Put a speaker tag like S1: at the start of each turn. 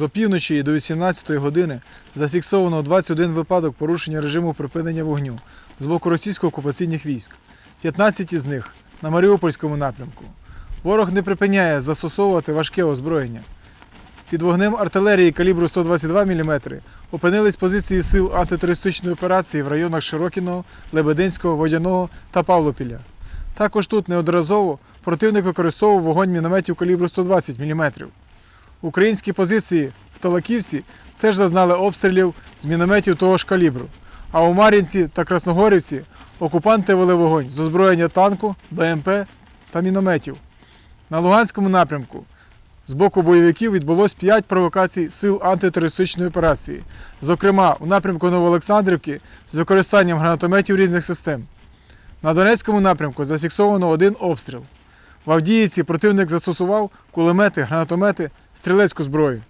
S1: З опівночі до 18 години зафіксовано 21 випадок порушення режиму припинення вогню з боку російсько-окупаційних військ. 15 із них на Маріупольському напрямку. Ворог не припиняє застосовувати важке озброєння. Під вогнем артилерії калібру 122 мм опинились позиції сил антитерористичної операції в районах Широкіного, Лебединського, Водяного та Павлопіля. Також тут неодноразово противник використовував вогонь мінометів калібру 120 мм. Українські позиції в Талаківці теж зазнали обстрілів з мінометів того ж калібру. А у Мар'їнці та Красногорівці окупанти вели вогонь з озброєння танку, БМП та мінометів. На Луганському напрямку з боку бойовиків відбулось 5 провокацій сил антитерористичної операції, зокрема у напрямку Новоолександрівки з використанням гранатометів різних систем. На Донецькому напрямку зафіксовано один обстріл. В Авдіївці противник застосував кулемети, гранатомети, стрілецьку зброю.